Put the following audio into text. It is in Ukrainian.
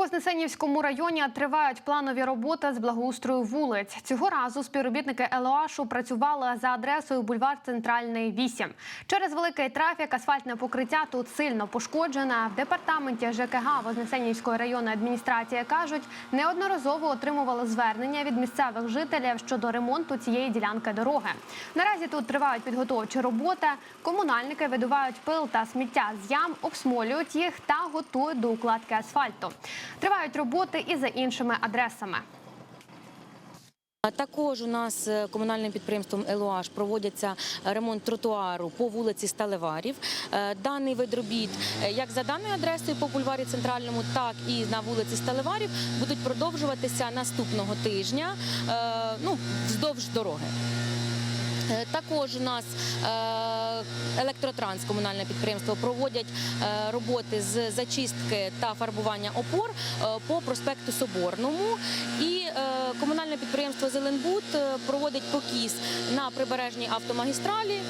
Вознесенівському районі тривають планові роботи з благоустрою вулиць. Цього разу співробітники ЛОАШу працювали за адресою бульвар Центральний 8. Через великий трафік асфальтне покриття тут сильно пошкоджене. В департаменті ЖКГ Вознесенівської районної адміністрації кажуть, неодноразово отримували звернення від місцевих жителів щодо ремонту цієї ділянки дороги. Наразі тут тривають підготовчі роботи. Комунальники видувають пил та сміття з ям, обсмолюють їх та готують до укладки асфальту. Тривають роботи і за іншими адресами. Також у нас е, комунальним підприємством «Елуаш» проводяться ремонт тротуару по вулиці Сталеварів. Е, Даний вид робіт е, як за даною адресою по бульварі Центральному, так і на вулиці Сталеварів будуть продовжуватися наступного тижня ну, вздовж дороги. Е, Також у нас е, електротранс, комунальне підприємство, проводять е, роботи з зачистки та фарбування опор по проспекту Соборному. І комунальне підприємство Зеленбуд проводить покіс на прибережній автомагістралі.